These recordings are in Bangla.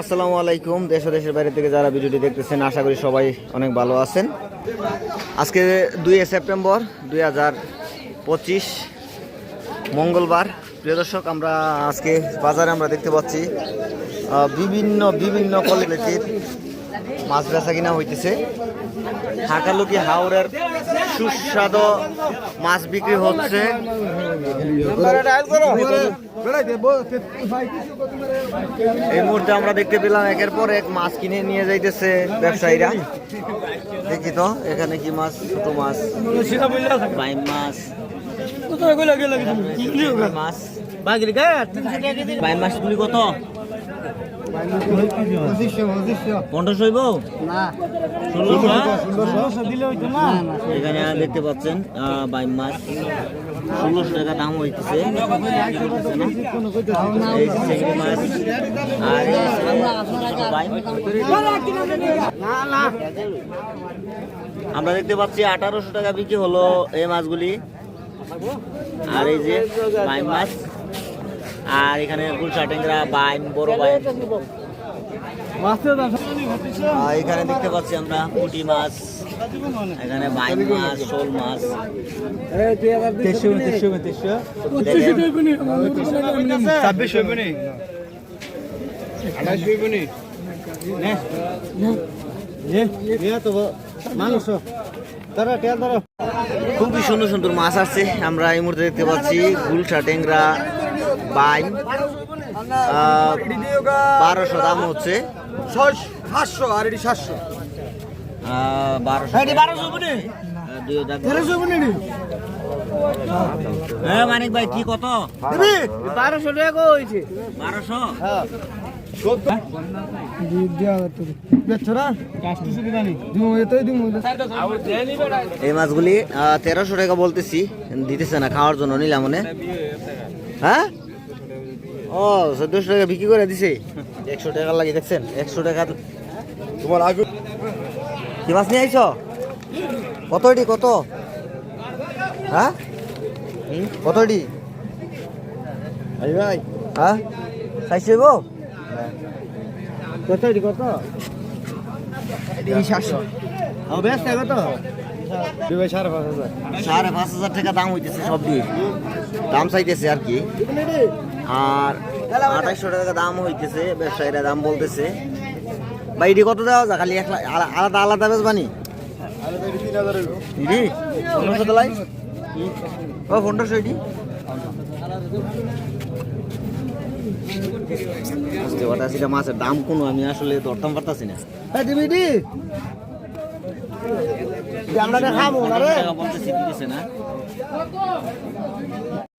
আসসালামু আলাইকুম, দেশ দেশের বাইরে থেকে যারা ভিডিওটি দেখতেছেন, আশা করি সবাই অনেক ভালো আছেন। আজকে দুই সেপ্টেম্বর দুই হাজার পঁচিশ, মঙ্গলবার। প্রিয় দর্শক, আমরা আজকে বাজারে আমরা দেখতে পাচ্ছি বিভিন্ন বিভিন্ন কোয়ালিটির মাছ বেচা কিনা হইতেছে। হাকালুকি হাওড়ের সুস্বাদু মাছ বিক্রি হচ্ছে। এই মুহূর্তে আমরা দেখতে পেলাম একের পর এক মাছ কিনে নিয়ে যাইতেছে ব্যবসায়ীরা। দেখি তো এখানে কি মাছ ছোট মাছ বাইম মাছ মাছ? বাইম মাছ গুলি কত? পনেরোশো হইব? এখানে দেখতে পাচ্ছেন বাইম মাছ। ষোলোশো টাকা দাম হইতেছে। আমরা দেখতে পাচ্ছি আঠারোশো টাকা বিক্রি হলো এই মাছগুলি। আর এই যে বাইম মাছ। আর এখানে গুলশা টেংরা বাইম বড় আর এখানে দেখতে পাচ্ছি আমরা পুঁটি মাছ এখানে বাইন মাছ শোল মাছ। দেখেন, খুবই সুন্দর সুন্দর মাছ আছে আমরা এই মুহূর্তে দেখতে পাচ্ছি গুলশা টেংরা আহ, বারোশো দাম হচ্ছে। সাতশো আর এটি সাতশো। বারোশো হ্যাঁ মানিক ভাই কি কত? বারোশো টাকা হয়েছে। বারোশো? এই মাছগুলি তেরোশো টাকা বলতেছি দিতেছে না খাওয়ার জন্য নিলাম হ্যাঁ? ও চোদ্দশো টাকা বিক্রি করে দিছে। একশো টাকা লাগে দেখছেন? একশো টাকা তোমার আগে কি মাছ নিয়ে আইছ? কত এটি? কত? হ্যাঁ? হুম, কত এটি? ভাই হ্যাঁ? চাইছে গো কত এটি? কত? এটি সাতশো। ও বেশ কত? সাড়ে পাঁচ হাজার টাকা দাম হইতেছে সব দিয়ে। দাম চাইতেছে আর কি। আর আঠাইশশো টাকা দাম হইতেছে ব্যবসায়ীরা দাম বলতেছে। এটি কত দেওয়া যা খালি এক আলাদা আলাদা বেচবানি ইডি পনেরোশো তোলাই ও পনেরোশো ইডি বুঝতে পারতাছি না মাছের দাম কোনো আমি আসলে ধরতাম পারতাছি না। আমরা খাব না রে।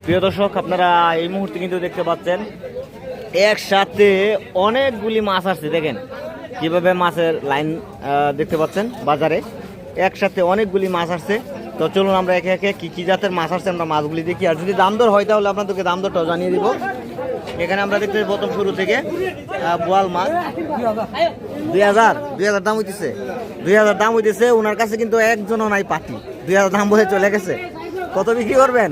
প্রিয় দর্শক, আপনারা এই মুহূর্তে কিন্তু দেখতে পাচ্ছেন, একসাথে অনেকগুলি মাছ আসছে, দেখেন। কীভাবে মাছের লাইন দেখতে পাচ্ছেন বাজারে। একসাথে অনেকগুলি মাছ আসছে। তো চলুন আমরা একে একে কি কি জাতের মাছ আসছে আমরা মাছগুলি দেখি। আর যদি দাম দর হয় তাহলে আপনাদেরকে দাম দরটাও জানিয়ে দিব। এখানে আমরা দেখতে প্রথম শুরু থেকে বোয়াল মাছ। দুই হাজার দুই হাজার দাম হইতেছে। দুই হাজার দাম হইতেছে ওনার কাছে কিন্তু একজনও নাই পার্টি দুই হাজার দাম বলে চলে গেছে। কত বিক্রি করবেন?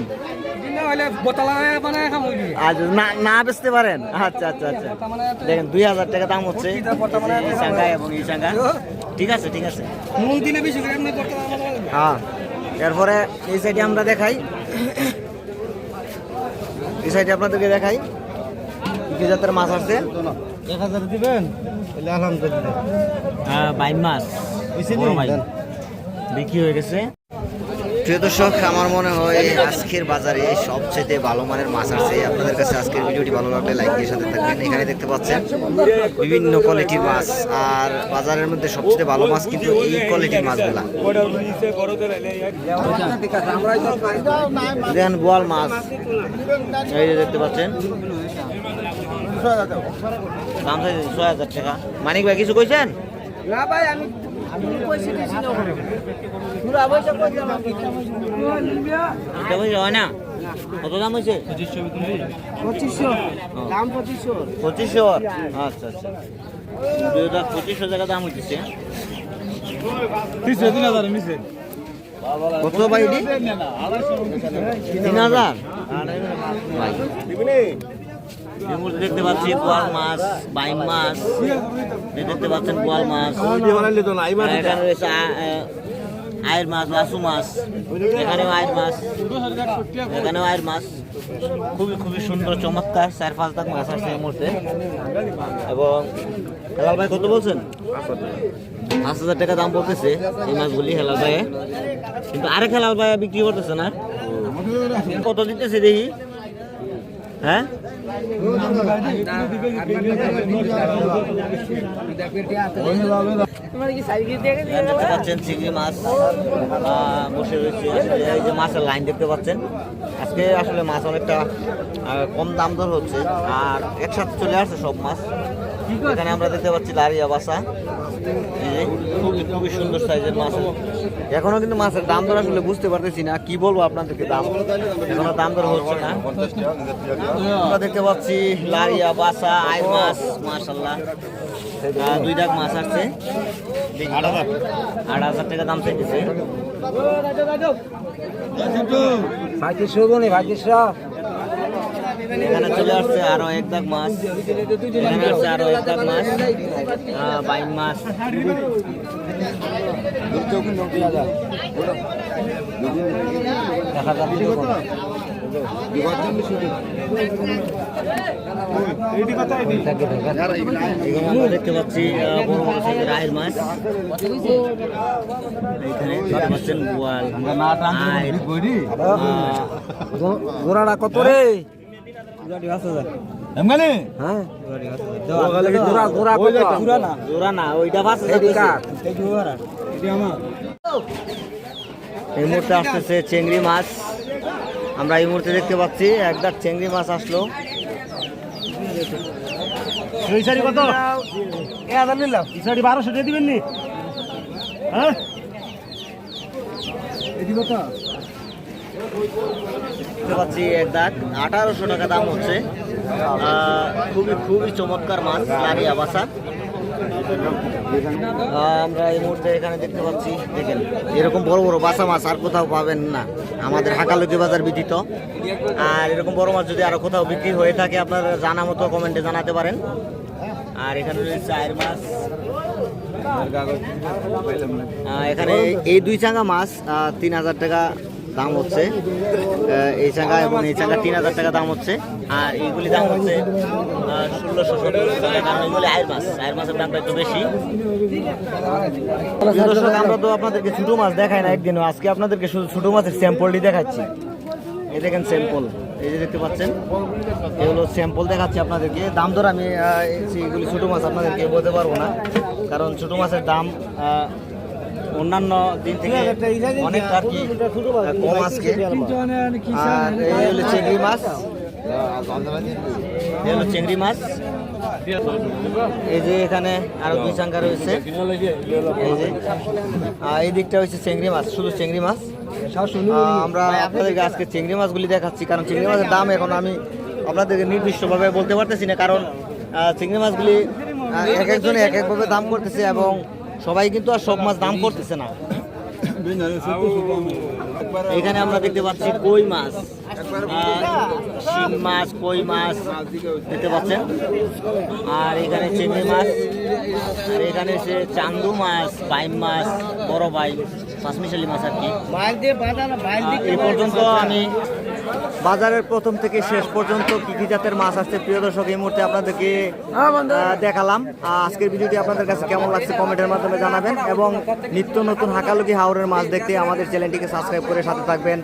আজ না না বেচতে পারেন? আচ্ছা আচ্ছা আচ্ছা। দেখেন দুই হাজার টাকা দাম হচ্ছে এই এবং এই ঠিক আছে ঠিক আছে। হ্যাঁ। এরপরে এই সাইডে আমরা দেখাই। এই সাইডে আপনাদেরকে দেখাই। কি জাতের মাছ আছে? এক হাজার দিবেন? তাহলে আলহামদুলিল্লাহ। বাইম মাছ। বিক্রি হয়ে গেছে। প্রিয় দর্শক, আমার মনে হয় আজকের বাজারে সবচেয়ে ভালো মানের মাছ আছে। আপনাদের কাছে আজকের ভিডিওটি ভালো লাগলে লাইক দিয়ে সাথে থাকবেন। এখানে দেখতে পাচ্ছেন বিভিন্ন কোয়ালিটির মাছ, আর বাজারের মধ্যে সবচেয়ে ভালো মাছ কিন্তু এই কোয়ালিটির মাছগুলা। দেখেন বোয়াল মাছ, এই যে দেখতে পাচ্ছেন। দাম ছয় হাজার টাকা। মানিক ভাই, কিছু কইছেন? না ভাই, আমি না? কত দাম হয়েছে? পঁচিশশো। দাম পঁচিশশো। পঁচিশশো? আচ্ছা আচ্ছা। দুই হাজার পঁচিশশো টাকা দাম নিচে কত ভাই তিন হাজার? ভাই। এই দেখতে পাচ্ছি বোয়াল মাছ, বাইম মাছ দেখতে পাচ্ছেন বোয়াল মাছ। এখানে রয়েছে আয়ের মাছ, লাসু মাছ, এখানেও আয়ের মাছ, এখানেও আয়ের মাছ। খুবই খুবই সুন্দর, চমৎকার, চার পাঁচ লাখ মাছ আছে এই মুহূর্তে। এবং হেলাল ভাই কত বলছেন? পাঁচ হাজার টাকা দাম বলতেছে এই মাছগুলি হেলাল ভাই কিন্তু আরেক হেলাল ভাই বিক্রি করতেছে না। কত দিতেছে দেখি? হ্যাঁ? দেখতে পাচ্ছেন চিংড়ি মাছ বসে রয়েছে। এই যে মাছের লাইন দেখতে পাচ্ছেন। আজকে আসলে মাছ অনেকটা কম দাম দর হচ্ছে। আর একসাথে চলে আসছে সব মাছ। এখানে আমরা দেখতে পাচ্ছি লারিয়া বাসা এই খুবই সুন্দর সাইজের মাছ। এখনও কিন্তু মাছের দাম দর আসলে বুঝতে পারতেছি না। কি বলব আপনাদেরকে দাম? এখনও দাম দর হচ্ছে না। আমরা দেখতে পাচ্ছি লারিয়া বাসা আই মাছ মাশাল্লাহ দুই ডাক মাছ আসছে আট হাজার। টাকা দাম চাইতেছে। বলে ভাগ্যেশ্বর এখানে চলে আসছে আরও এক দাগ মাছ। এখানে আসছে আরও এক দাগ মাছ। আহ, বাইন মাছ। দেখা যাচ্ছে আমরা দেখতে পাচ্ছি বড় বড় সাইজের আয়ের মাছ। এখানে দেখতে পাচ্ছেন বোয়াল গোড়াটা কত রে? এই মুহূর্তে আসতেছে চেংড়ি মাছ। আমরা এই মুহূর্তে দেখতে পাচ্ছি একদার চেংড়ি মাছ আসলো। কত? বারোশো দিয়ে দিবেন নি? হ্যাঁ? দেখতে পাচ্ছি এক দাগ। আঠারোশো টাকা দাম হচ্ছে। খুবই খুবই চমৎকার মাছ লারিয়া বাসা আহ, আমরা এই মুহূর্তে এখানে দেখতে পাচ্ছি দেখেন এরকম বড় বড় বাসা মাছ আর কোথাও পাবেন না। আমাদের হাকালুকি বাজার ব্যতীত। আর এরকম বড় মাছ যদি আরও কোথাও বিক্রি হয়ে থাকে আপনারা জানা মতো কমেন্টে জানাতে পারেন। আর এখানে রয়েছে আয়ের মাছ। এখানে এই দুই চাঙ্গা মাছ তিন হাজার টাকা দাম হচ্ছে এই চাঙ্গা এবং এই চাঙ্গা তিন হাজার টাকা দাম হচ্ছে। আর এইগুলি দাম হচ্ছে ষোলোশো টাকা। কারণ এগুলি আয়ের মাছ আয়ের মাছের দামটা একটু বেশি। আমরা তো আপনাদেরকে ছোটো মাছ দেখাই না একদিনও। আজকে আপনাদেরকে শুধু ছোটো মাছের স্যাম্পলটি দেখাচ্ছি। এই দেখেন স্যাম্পল, এই যে দেখতে পাচ্ছেন এগুলো স্যাম্পল দেখাচ্ছি আপনাদেরকে। দাম দর আমি এইগুলি ছোটো মাছ আপনাদেরকে বলতে পারব না। কারণ ছোটো মাছের দাম অন্যান্য দিন থেকে অনেক আর কি কম আজকে। আর এই হলো চিংড়ি মাছ। এই হলো চিংড়ি মাছ। এই যে এখানে আরও দুই চাঙ্গা রয়েছে। এই যে এই দিকটা হচ্ছে চিংড়ি মাছ, শুধু চিংড়ি মাছ। আমরা আপনাদেরকে আজকে চিংড়ি মাছগুলি দেখাচ্ছি, কারণ চিংড়ি মাছের দাম এখন আমি আপনাদেরকে নির্দিষ্টভাবে বলতে পারতেছি না, কারণ চিংড়ি মাছগুলি এক একজনে এক একভাবে দাম করতেছে এবং সবাই কিন্তু আর সব মাছ দাম করতেছে না। এখানে আমরা দেখতে পাচ্ছি কই মাছ। শিং মাছ কই মাছ দেখতে পাচ্ছেন। আর এখানে চিংড়ি মাছ। আর এখানে সে চান্দু মাছ বাইম মাছ বড় বাইম পাঁচমিশালি মাছ আর কি। এই পর্যন্ত আমি বাজারের প্রথম থেকে শেষ পর্যন্ত কি কি জাতের মাছ আসছে প্রিয় দর্শক এই মুহূর্তে আপনাদেরকে দেখালাম। আজকের ভিডিওটি আপনাদের কাছে কেমন লাগছে কমেন্টের মাধ্যমে জানাবেন। এবং নিত্য নতুন হাকালুকি হাওড়ের মাছ দেখতে আমাদের চ্যানেলটিকে সাবস্ক্রাইব করে সাথে থাকবেন।